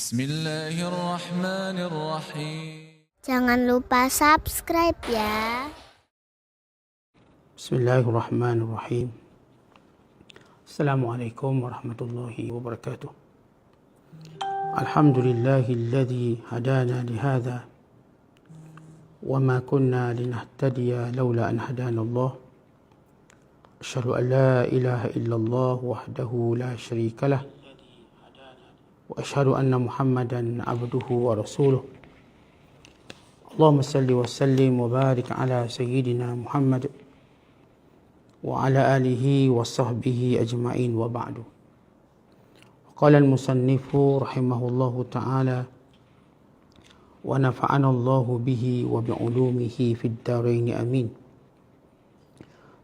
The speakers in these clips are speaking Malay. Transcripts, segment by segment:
Bismillahirrahmanirrahim. Jangan lupa subscribe ya. بسم الله الرحمن الرحيم السلام عليكم ورحمة الله وبركاته الحمد لله الذي هدانا لهذا وما كنا لنهتدي لولا أن هدانا الله أشهد أن لا إله إلا الله وحده لا شريك له وأشهد أن محمدا عبده ورسوله. اللهم صل وسلم وبارك على سيدنا محمد وعلى آله وصحبه أجمعين وبعد. قال المصنف رحمه الله تعالى ونفعنا الله به وبعلومه في الدارين. أمين.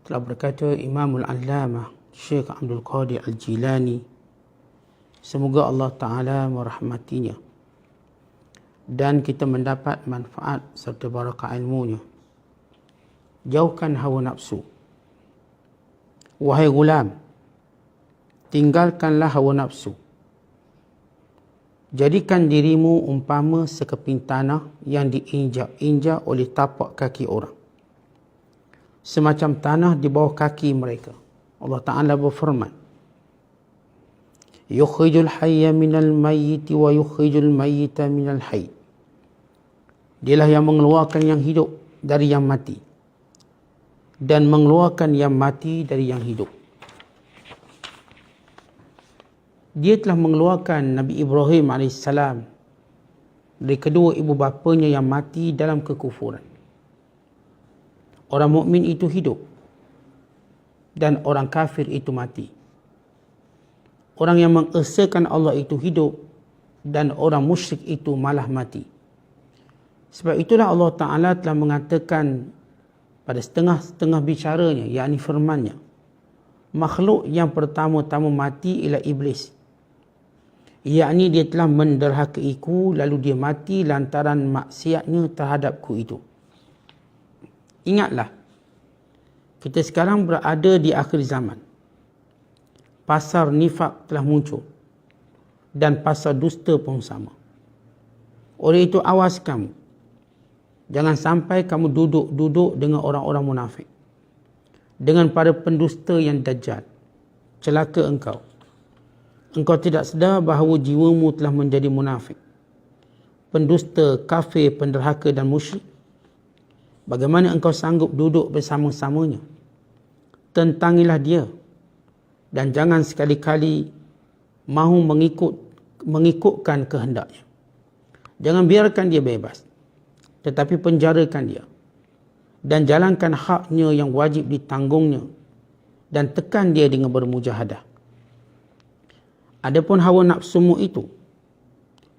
Telah berkata Imamul Allamah Syekh Abdul Qadir Al-Jilani semoga Allah Ta'ala merahmatinya dan kita mendapat manfaat serta barakah ilmunya jauhkan hawa nafsu Wahai gulam, tinggalkanlah hawa nafsu. Jadikan dirimu umpama sekeping tanah yang diinjak-injak oleh tapak kaki orang. Semacam tanah di bawah kaki mereka. Allah Ta'ala berfirman. Yukhrijul hayya minal mayyiti wa yukhrijul mayyita minal hayy. Dialah yang mengeluarkan yang hidup dari yang mati dan mengeluarkan yang mati dari yang hidup. Dia telah mengeluarkan Nabi Ibrahim AS dari kedua ibu bapanya yang mati dalam kekufuran. Orang mukmin itu hidup dan orang kafir itu mati. Orang yang mengesahkan Allah itu hidup dan orang musyrik itu malah mati. Sebab itulah Allah Ta'ala telah mengatakan pada setengah-setengah bicaranya yakni firmannya makhluk yang pertama-tama mati ialah iblis. Yakni dia telah menderhakaiku lalu dia mati lantaran maksiatnya terhadapku itu. Ingatlah kita sekarang berada di akhir zaman pasar nifak telah muncul dan pasar dusta pun sama oleh itu awas kamu Jangan sampai kamu duduk-duduk dengan orang-orang munafik. Dengan para pendusta yang dajjal. Celaka engkau. Engkau tidak sedar bahawa jiwamu telah menjadi munafik. Pendusta, kafir, penderhaka dan musyrik. Bagaimana engkau sanggup duduk bersama-samanya? Tentangilah dia. Dan jangan sekali-kali mahu mengikut mengikutkan kehendaknya. Jangan biarkan dia bebas tetapi penjarakan dia dan jalankan haknya yang wajib ditanggungnya dan tekan dia dengan bermujahadah. Adapun hawa nafsumu itu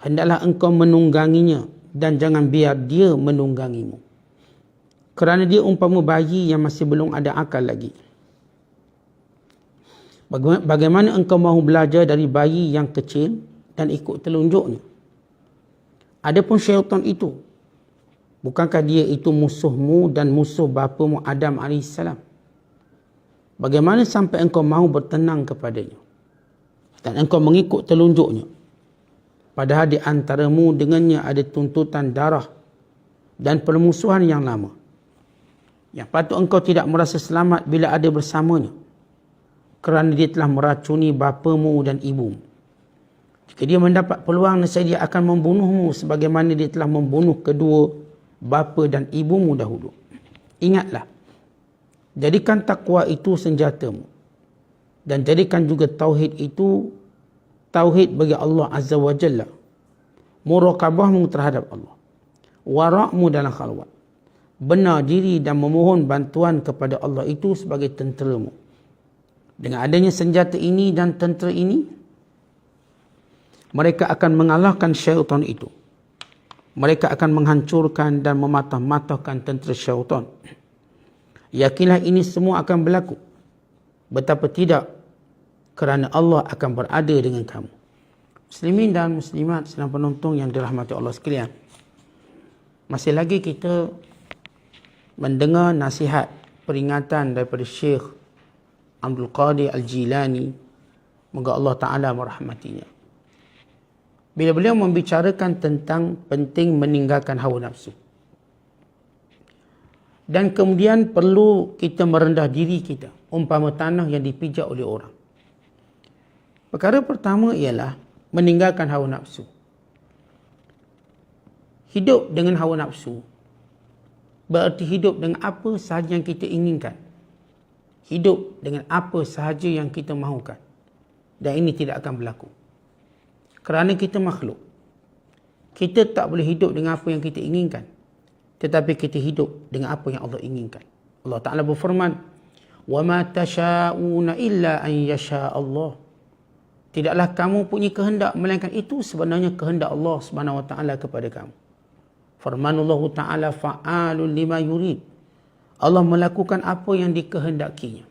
hendaklah engkau menungganginya dan jangan biar dia menunggangimu. Kerana dia umpama bayi yang masih belum ada akal lagi. Bagaimana engkau mahu belajar dari bayi yang kecil dan ikut telunjuknya? Adapun syaitan itu Bukankah dia itu musuhmu dan musuh bapamu Adam AS? Bagaimana sampai engkau mahu bertenang kepadanya? Dan engkau mengikut telunjuknya? Padahal di antaramu dengannya ada tuntutan darah dan permusuhan yang lama. Yang patut engkau tidak merasa selamat bila ada bersamanya. Kerana dia telah meracuni bapamu dan ibumu. Jika dia mendapat peluang, nescaya dia akan membunuhmu sebagaimana dia telah membunuh kedua bapa dan ibumu dahulu. Ingatlah, jadikan takwa itu senjatamu. Dan jadikan juga tauhid itu tauhid bagi Allah Azza wa Jalla. Murakabahmu terhadap Allah. Warakmu dalam khalwat. Benar diri dan memohon bantuan kepada Allah itu sebagai tenteramu. Dengan adanya senjata ini dan tentera ini, mereka akan mengalahkan syaitan itu mereka akan menghancurkan dan mematah-matahkan tentera syaitan. Yakinlah ini semua akan berlaku. Betapa tidak kerana Allah akan berada dengan kamu. Muslimin dan muslimat sedang penonton yang dirahmati Allah sekalian. Masih lagi kita mendengar nasihat peringatan daripada Syekh Abdul Qadir Al-Jilani. Moga Allah Ta'ala merahmatinya. bila beliau membicarakan tentang penting meninggalkan hawa nafsu. Dan kemudian perlu kita merendah diri kita umpama tanah yang dipijak oleh orang. Perkara pertama ialah meninggalkan hawa nafsu. Hidup dengan hawa nafsu berarti hidup dengan apa sahaja yang kita inginkan Hidup dengan apa sahaja yang kita mahukan. Dan ini tidak akan berlaku. Kerana kita makhluk. Kita tak boleh hidup dengan apa yang kita inginkan. Tetapi kita hidup dengan apa yang Allah inginkan. Allah Ta'ala berfirman, وَمَا تَشَاءُونَ إِلَّا أَنْ يَشَاءَ اللَّهِ Tidaklah kamu punya kehendak melainkan itu sebenarnya kehendak Allah Subhanahu wa taala kepada kamu. Firmanullah taala fa'alul lima yurid. Allah melakukan apa yang dikehendakinya.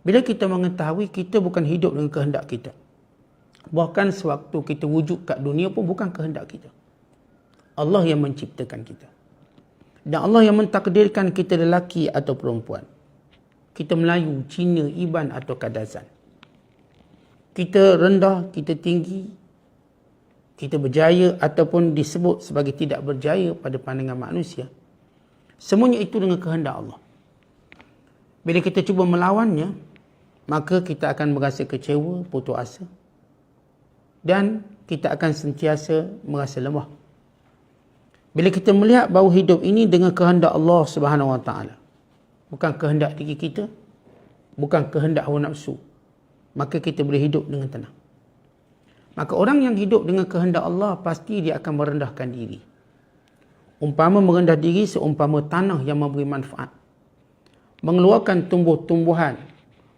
Bila kita mengetahui kita bukan hidup dengan kehendak kita. Bahkan sewaktu kita wujud kat dunia pun bukan kehendak kita. Allah yang menciptakan kita. Dan Allah yang mentakdirkan kita lelaki atau perempuan. Kita Melayu, Cina, Iban atau Kadazan. Kita rendah, kita tinggi, kita berjaya ataupun disebut sebagai tidak berjaya pada pandangan manusia. Semuanya itu dengan kehendak Allah. Bila kita cuba melawannya, maka kita akan merasa kecewa, putus asa. Dan kita akan sentiasa merasa lemah. Bila kita melihat bahawa hidup ini dengan kehendak Allah Subhanahu Wa Taala, bukan kehendak diri kita, bukan kehendak hawa nafsu, maka kita boleh hidup dengan tenang. Maka orang yang hidup dengan kehendak Allah pasti dia akan merendahkan diri. Umpama merendah diri seumpama tanah yang memberi manfaat. Mengeluarkan tumbuh-tumbuhan,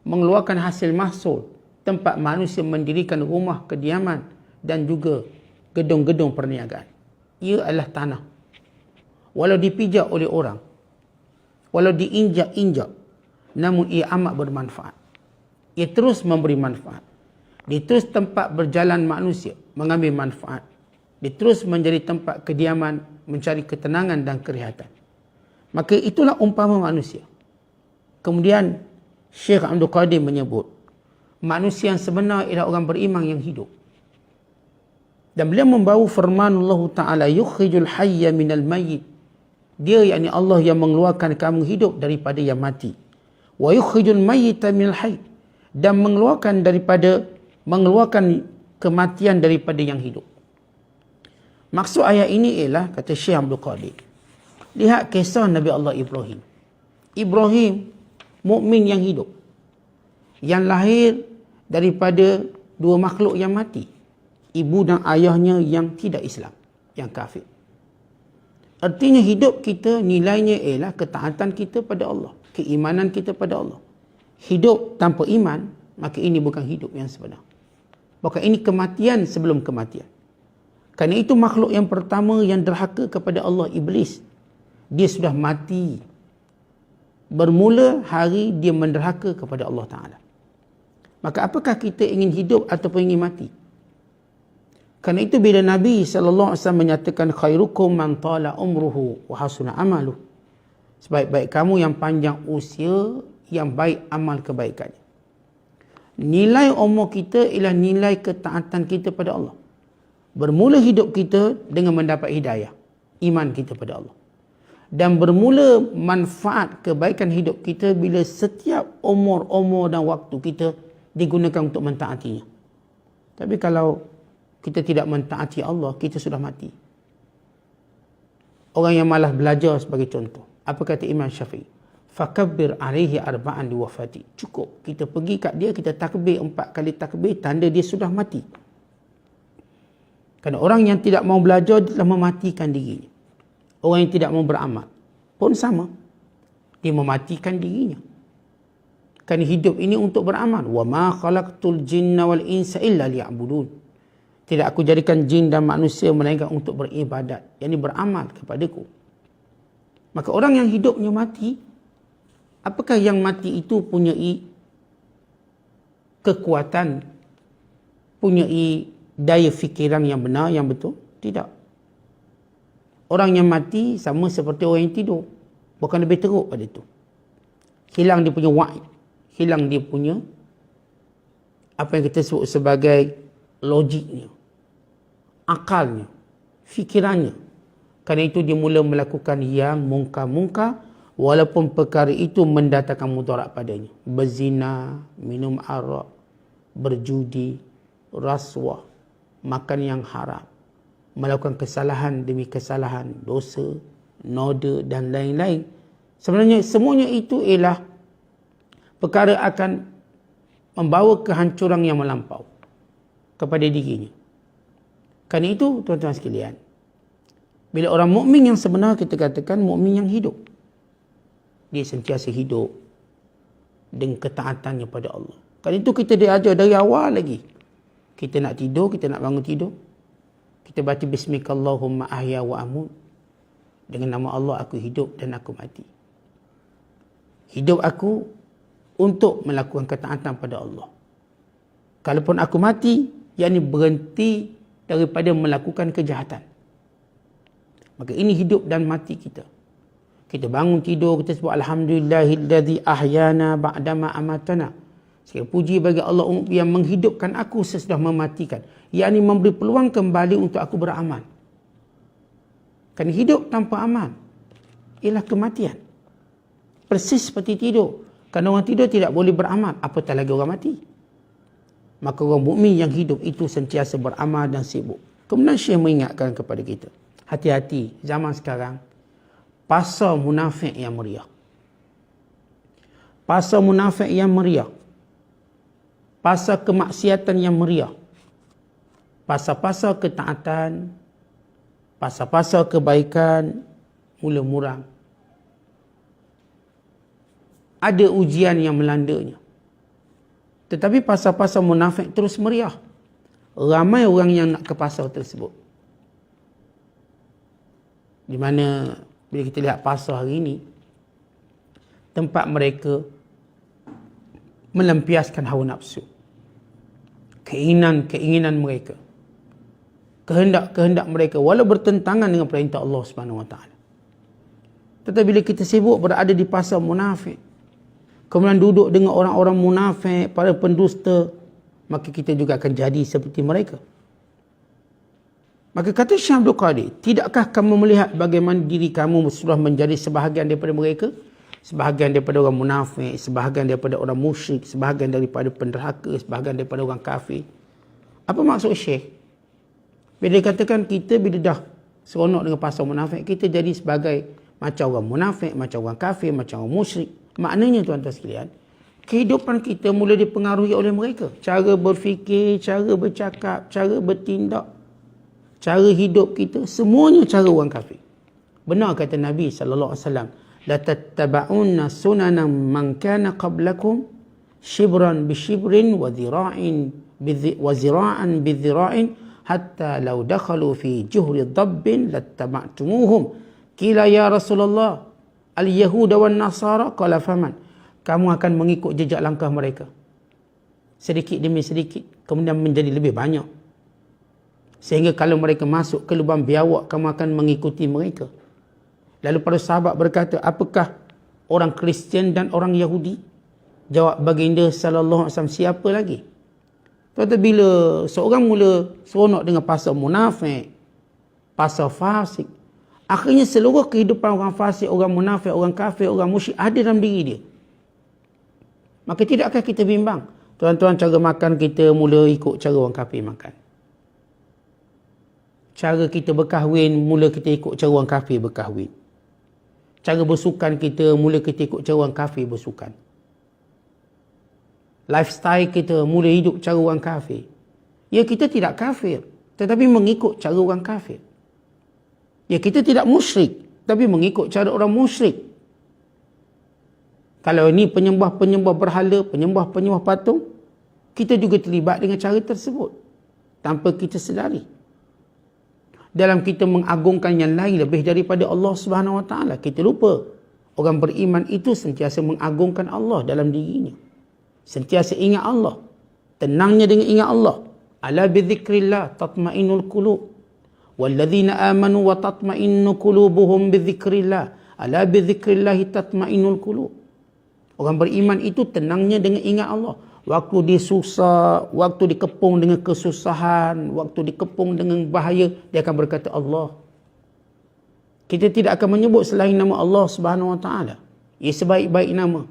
mengeluarkan hasil mahsul, tempat manusia mendirikan rumah kediaman dan juga gedung-gedung perniagaan. Ia adalah tanah. Walau dipijak oleh orang, walau diinjak-injak, namun ia amat bermanfaat. Ia terus memberi manfaat. Dia terus tempat berjalan manusia, mengambil manfaat. Dia terus menjadi tempat kediaman, mencari ketenangan dan kerihatan. Maka itulah umpama manusia. Kemudian Syekh Abdul Qadir menyebut, manusia yang sebenar ialah orang beriman yang hidup. Dan beliau membawa firman Allah Ta'ala, yukhijul hayya minal mayyit. Dia yakni Allah yang mengeluarkan kamu hidup daripada yang mati. Wa yukhijul mayyita minal hayy. Dan mengeluarkan daripada, mengeluarkan kematian daripada yang hidup. Maksud ayat ini ialah, kata Syekh Abdul Qadir. Lihat kisah Nabi Allah Ibrahim. Ibrahim, mukmin yang hidup. Yang lahir daripada dua makhluk yang mati. Ibu dan ayahnya yang tidak Islam. Yang kafir. Artinya hidup kita nilainya ialah ketaatan kita pada Allah. Keimanan kita pada Allah. Hidup tanpa iman, maka ini bukan hidup yang sebenar. Bahkan ini kematian sebelum kematian. Kerana itu makhluk yang pertama yang derhaka kepada Allah, Iblis. Dia sudah mati. Bermula hari dia menderhaka kepada Allah Ta'ala. Maka apakah kita ingin hidup ataupun ingin mati? Kerana itu bila Nabi SAW menyatakan khairukum man tala umruhu wa hasuna amalu. Sebaik-baik kamu yang panjang usia, yang baik amal kebaikannya. Nilai umur kita ialah nilai ketaatan kita pada Allah. Bermula hidup kita dengan mendapat hidayah. Iman kita pada Allah. Dan bermula manfaat kebaikan hidup kita bila setiap umur-umur dan waktu kita digunakan untuk mentaatinya. Tapi kalau kita tidak mentaati Allah, kita sudah mati. Orang yang malas belajar sebagai contoh. Apa kata Imam Syafi'i? Fakabbir alaihi arba'an di wafati. Cukup. Kita pergi kat dia, kita takbir empat kali takbir, tanda dia sudah mati. Kerana orang yang tidak mau belajar telah mematikan dirinya. Orang yang tidak mau beramal pun sama. Dia mematikan dirinya. Kerana hidup ini untuk beramal. Wa ma khalaqtul jinna wal insa illa liya'budun. Tidak aku jadikan jin dan manusia melainkan untuk beribadat. Yang ini beramal kepadaku. Maka orang yang hidupnya mati, apakah yang mati itu punyai kekuatan, punyai daya fikiran yang benar, yang betul? Tidak. Orang yang mati sama seperti orang yang tidur. Bukan lebih teruk pada itu. Hilang dia punya wa'i. Hilang dia punya apa yang kita sebut sebagai logiknya. akalnya, fikirannya. Kerana itu dia mula melakukan yang mungkar-mungkar walaupun perkara itu mendatangkan mudarat padanya. Berzina, minum arak, berjudi, rasuah, makan yang haram, melakukan kesalahan demi kesalahan, dosa, noda dan lain-lain. Sebenarnya semuanya itu ialah perkara akan membawa kehancuran yang melampau kepada dirinya. Kerana itu tuan-tuan sekalian, bila orang mukmin yang sebenar kita katakan mukmin yang hidup. Dia sentiasa hidup dengan ketaatannya pada Allah. Kerana itu kita diajar dari awal lagi. Kita nak tidur, kita nak bangun tidur. Kita baca bismillahirrahmanirrahim ahya wa amut. Dengan nama Allah aku hidup dan aku mati. Hidup aku untuk melakukan ketaatan pada Allah. Kalaupun aku mati, yakni berhenti daripada melakukan kejahatan. Maka ini hidup dan mati kita. Kita bangun tidur, kita sebut Alhamdulillahilladzi ahyana ba'dama amatana. Segala puji bagi Allah yang menghidupkan aku sesudah mematikan. Yang ini memberi peluang kembali untuk aku beramal. Kan hidup tanpa amal ialah kematian. Persis seperti tidur. Kerana orang tidur tidak boleh beramal. Apatah lagi orang mati. Maka orang mukmin yang hidup itu sentiasa beramal dan sibuk. Kemudian Syekh mengingatkan kepada kita hati-hati zaman sekarang pasal munafik yang meriah pasal munafik yang meriah pasal kemaksiatan yang meriah pasal-pasal ketaatan. Pasal-pasal kebaikan. Mula murang. Ada ujian yang melandanya. Tetapi pasal-pasal munafik terus meriah. Ramai orang yang nak ke pasal tersebut. Di mana bila kita lihat pasar hari ini tempat mereka melampiaskan hawa nafsu. Keinginan-keinginan mereka. Kehendak-kehendak mereka walau bertentangan dengan perintah Allah Subhanahu wa taala. Tetapi bila kita sibuk berada di pasar munafik kemudian duduk dengan orang-orang munafik para pendusta maka kita juga akan jadi seperti mereka. Maka kata Syekh Abdul Qadir, tidakkah kamu melihat bagaimana diri kamu sudah menjadi sebahagian daripada mereka? Sebahagian daripada orang munafik, sebahagian daripada orang musyrik, sebahagian daripada penderhaka, sebahagian daripada orang kafir. Apa maksud Syekh? Bila dikatakan kita bila dah seronok dengan pasal munafik, kita jadi sebagai macam orang munafik, macam orang kafir, macam orang musyrik. Maknanya tuan-tuan sekalian, kehidupan kita mula dipengaruhi oleh mereka. Cara berfikir, cara bercakap, cara bertindak, cara hidup kita semuanya cara orang kafir. Benar kata Nabi sallallahu alaihi wasallam, la tattaba'unna sunana man kana qablakum shibran bi shibrin wa dhira'in wa zira'an bi dhira'in hatta law dakhalu fi juhri dhabbin lattaba'tumuhum. Kila ya Rasulullah, al-yahuda wan nasara qala faman? Kamu akan mengikut jejak langkah mereka. Sedikit demi sedikit kemudian menjadi lebih banyak Sehingga kalau mereka masuk ke lubang biawak, kamu akan mengikuti mereka. Lalu para sahabat berkata, apakah orang Kristian dan orang Yahudi? Jawab baginda sallallahu alaihi wasallam, siapa lagi? Kata bila seorang mula seronok dengan pasal munafik, pasal fasik, akhirnya seluruh kehidupan orang fasik, orang munafik, orang kafir, orang musyrik ada dalam diri dia. Maka tidakkah kita bimbang? Tuan-tuan cara makan kita mula ikut cara orang kafir makan cara kita berkahwin mula kita ikut cara orang kafir berkahwin cara bersukan kita mula kita ikut cara orang kafir bersukan. Lifestyle kita mula hidup cara orang kafir. Ya kita tidak kafir tetapi mengikut cara orang kafir. Ya kita tidak musyrik tapi mengikut cara orang musyrik. Kalau ini penyembah-penyembah berhala, penyembah-penyembah patung, kita juga terlibat dengan cara tersebut. Tanpa kita sedari dalam kita mengagungkan yang lain lebih daripada Allah Subhanahu Wa Taala. Kita lupa orang beriman itu sentiasa mengagungkan Allah dalam dirinya. Sentiasa ingat Allah. Tenangnya dengan ingat Allah. Ala bidzikrillah tatma'innul qulub. Walladzina amanu wa tatma'innu qulubuhum bidzikrillah. Ala bidzikrillah tatma'innul qulub. Orang beriman itu tenangnya dengan ingat Allah. Waktu dia susah, waktu dikepung dengan kesusahan, waktu dikepung dengan bahaya, dia akan berkata Allah. Kita tidak akan menyebut selain nama Allah Subhanahu Wa Taala. Ia sebaik-baik nama.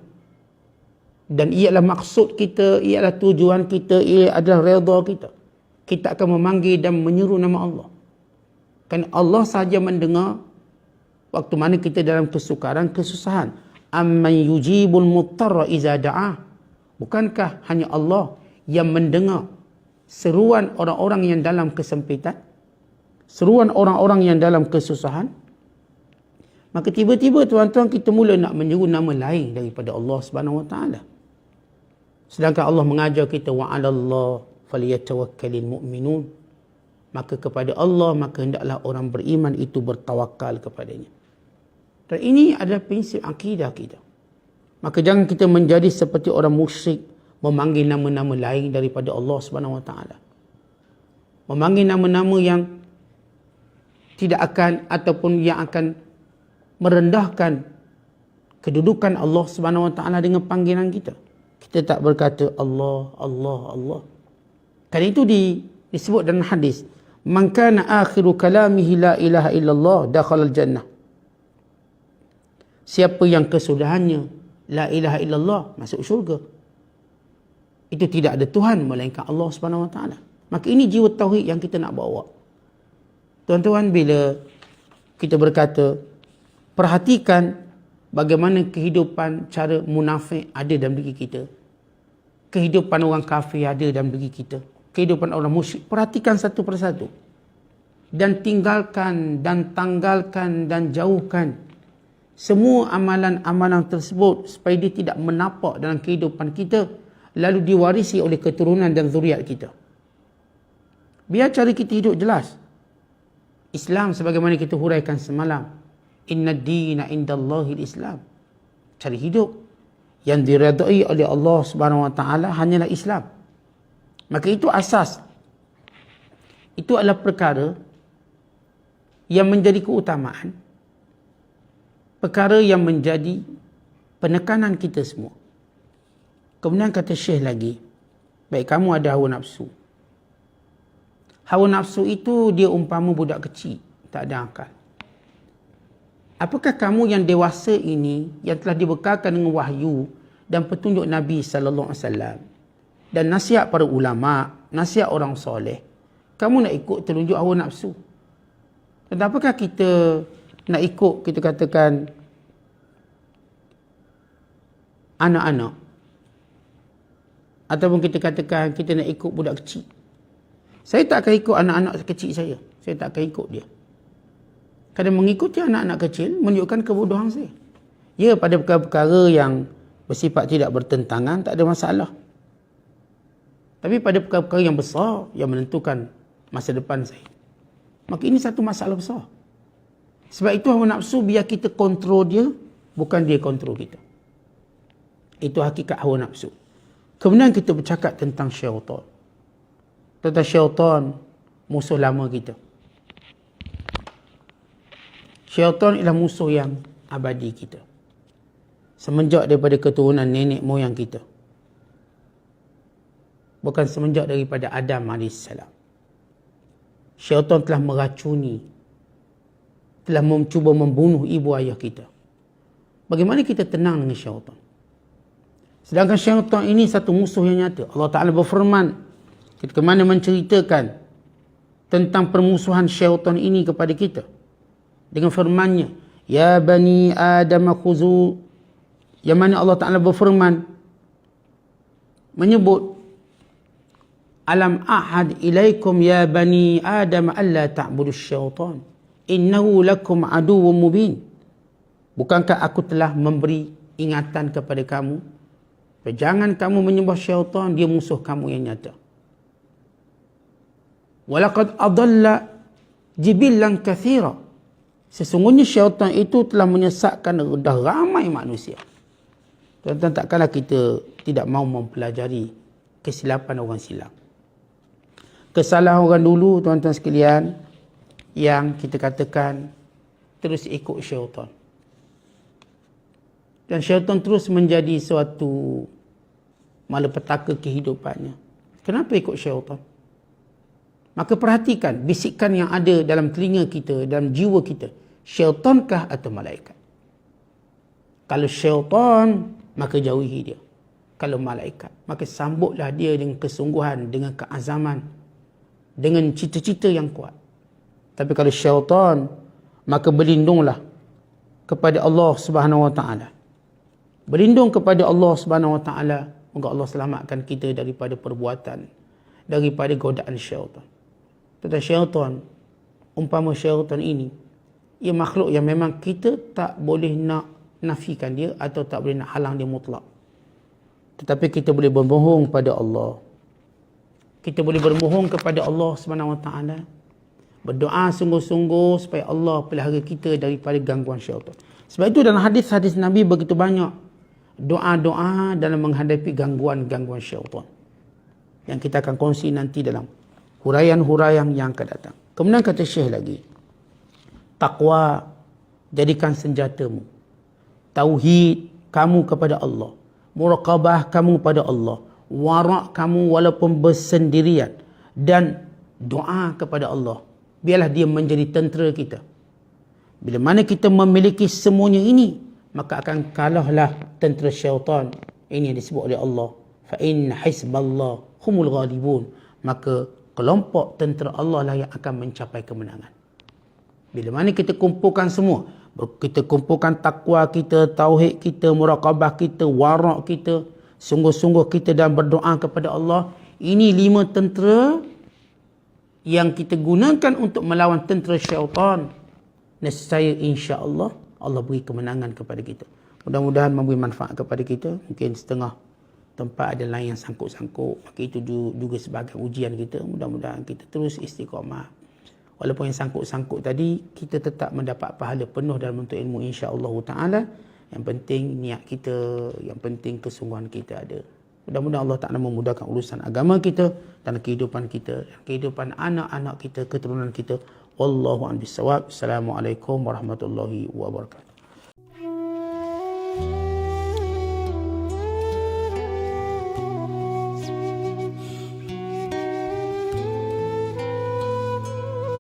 Dan ia adalah maksud kita, ia adalah tujuan kita, ia adalah redha kita. Kita akan memanggil dan menyeru nama Allah. Kerana Allah sahaja mendengar waktu mana kita dalam kesukaran, kesusahan. Amman yujibul muttarra iza da'ah. Bukankah hanya Allah yang mendengar seruan orang-orang yang dalam kesempitan? Seruan orang-orang yang dalam kesusahan? Maka tiba-tiba tuan-tuan kita mula nak menyeru nama lain daripada Allah Subhanahu Wa Taala. Sedangkan Allah mengajar kita wa 'alallah falyatawakkalul mu'minun. Maka kepada Allah maka hendaklah orang beriman itu bertawakal kepadanya. Dan ini adalah prinsip akidah kita. Maka jangan kita menjadi seperti orang musyrik memanggil nama-nama lain daripada Allah Subhanahu Wa Taala. Memanggil nama-nama yang tidak akan ataupun yang akan merendahkan kedudukan Allah Subhanahu Wa Taala dengan panggilan kita. Kita tak berkata Allah, Allah, Allah. Kan itu di, disebut dalam hadis. Man kana akhiru kalamihi la ilaha illallah dakhala al-jannah. Siapa yang kesudahannya la ilaha illallah masuk syurga. Itu tidak ada Tuhan melainkan Allah Subhanahu Wa Taala. Maka ini jiwa tauhid yang kita nak bawa. Tuan-tuan bila kita berkata perhatikan bagaimana kehidupan cara munafik ada dalam diri kita. Kehidupan orang kafir ada dalam diri kita. Kehidupan orang musyrik. Perhatikan satu persatu. Dan tinggalkan dan tanggalkan dan jauhkan semua amalan-amalan tersebut supaya dia tidak menapak dalam kehidupan kita lalu diwarisi oleh keturunan dan zuriat kita. Biar cara kita hidup jelas. Islam sebagaimana kita huraikan semalam. Inna dina indallahi islam Cara hidup yang diredai oleh Allah Subhanahu Wa Taala hanyalah Islam. Maka itu asas. Itu adalah perkara yang menjadi keutamaan. Perkara yang menjadi penekanan kita semua. Kemudian kata Syekh lagi, baik kamu ada hawa nafsu. Hawa nafsu itu dia umpama budak kecil, tak ada akal. Apakah kamu yang dewasa ini yang telah dibekalkan dengan wahyu dan petunjuk Nabi sallallahu alaihi wasallam dan nasihat para ulama, nasihat orang soleh, kamu nak ikut telunjuk hawa nafsu? Dan apakah kita nak ikut kita katakan anak-anak ataupun kita katakan kita nak ikut budak kecil. Saya tak akan ikut anak-anak kecil saya. Saya tak akan ikut dia. Kerana mengikuti anak-anak kecil menunjukkan kebodohan saya. Ya, pada perkara-perkara yang bersifat tidak bertentangan, tak ada masalah. Tapi pada perkara-perkara yang besar, yang menentukan masa depan saya. Maka ini satu masalah besar. Sebab itu hawa nafsu biar kita kontrol dia, bukan dia kontrol kita. Itu hakikat hawa nafsu. Kemudian kita bercakap tentang syaitan. Tentang syaitan, musuh lama kita. Syaitan ialah musuh yang abadi kita. Semenjak daripada keturunan nenek moyang kita. Bukan semenjak daripada Adam AS. Syaitan telah meracuni. Telah mencuba membunuh ibu ayah kita. Bagaimana kita tenang dengan syaitan? Sedangkan syaitan ini satu musuh yang nyata. Allah Ta'ala berfirman. Ketika mana menceritakan tentang permusuhan syaitan ini kepada kita dengan firman-Nya ya bani adam khuzu yang mana Allah Taala berfirman menyebut alam ahad ilaikum ya bani adam alla ta'budu syaitan innahu lakum aduwwum mubin bukankah aku telah memberi ingatan kepada kamu jangan kamu menyembah syaitan dia musuh kamu yang nyata walaqad adalla jibillan kathira Sesungguhnya syaitan itu telah menyesatkan dah ramai manusia. Tuan-tuan takkanlah kita tidak mahu mempelajari kesilapan orang silam. Kesalahan orang dulu tuan-tuan sekalian yang kita katakan terus ikut syaitan. Dan syaitan terus menjadi suatu malapetaka kehidupannya. Kenapa ikut syaitan? Maka perhatikan bisikan yang ada dalam telinga kita, dalam jiwa kita. Syaitankah atau malaikat? Kalau syaitan, maka jauhi dia. Kalau malaikat, maka sambutlah dia dengan kesungguhan, dengan keazaman, dengan cita-cita yang kuat. Tapi kalau syaitan, maka berlindunglah kepada Allah Subhanahu Wa Taala. Berlindung kepada Allah Subhanahu Wa Taala, moga Allah selamatkan kita daripada perbuatan, daripada godaan syaitan. Tentang syaitan, umpama syaitan ini, ia makhluk yang memang kita tak boleh nak nafikan dia atau tak boleh nak halang dia mutlak. Tetapi kita boleh berbohong pada Allah. Kita boleh berbohong kepada Allah Subhanahu Wa Taala. Berdoa sungguh-sungguh supaya Allah pelihara kita daripada gangguan syaitan. Sebab itu dalam hadis-hadis Nabi begitu banyak doa-doa dalam menghadapi gangguan-gangguan syaitan. Yang kita akan kongsi nanti dalam huraian-huraian yang akan datang. Kemudian kata Syekh lagi. Takwa jadikan senjatamu. Tauhid kamu kepada Allah muraqabah kamu pada Allah, warak kamu walaupun bersendirian dan doa kepada Allah. Biarlah dia menjadi tentera kita. Bila mana kita memiliki semuanya ini, maka akan kalahlah tentera syaitan. Ini yang disebut oleh Allah. Fa in hisballah humul ghalibun. Maka kelompok tentera Allah lah yang akan mencapai kemenangan. Bila mana kita kumpulkan semua, kita kumpulkan takwa kita, tauhid kita, muraqabah kita, warak kita, sungguh-sungguh kita dan berdoa kepada Allah. Ini lima tentera yang kita gunakan untuk melawan tentera syaitan. Nescaya insya-Allah Allah beri kemenangan kepada kita. Mudah-mudahan memberi manfaat kepada kita. Mungkin setengah tempat ada lain yang sangkut-sangkut. Maka itu juga sebagai ujian kita. Mudah-mudahan kita terus istiqamah walaupun yang sangkut-sangkut tadi kita tetap mendapat pahala penuh dalam bentuk ilmu insya-Allah taala yang penting niat kita yang penting kesungguhan kita ada mudah-mudahan Allah Taala memudahkan urusan agama kita dan kehidupan kita dan kehidupan anak-anak kita keturunan kita. Wallahu a'lam bissawab assalamualaikum warahmatullahi wabarakatuh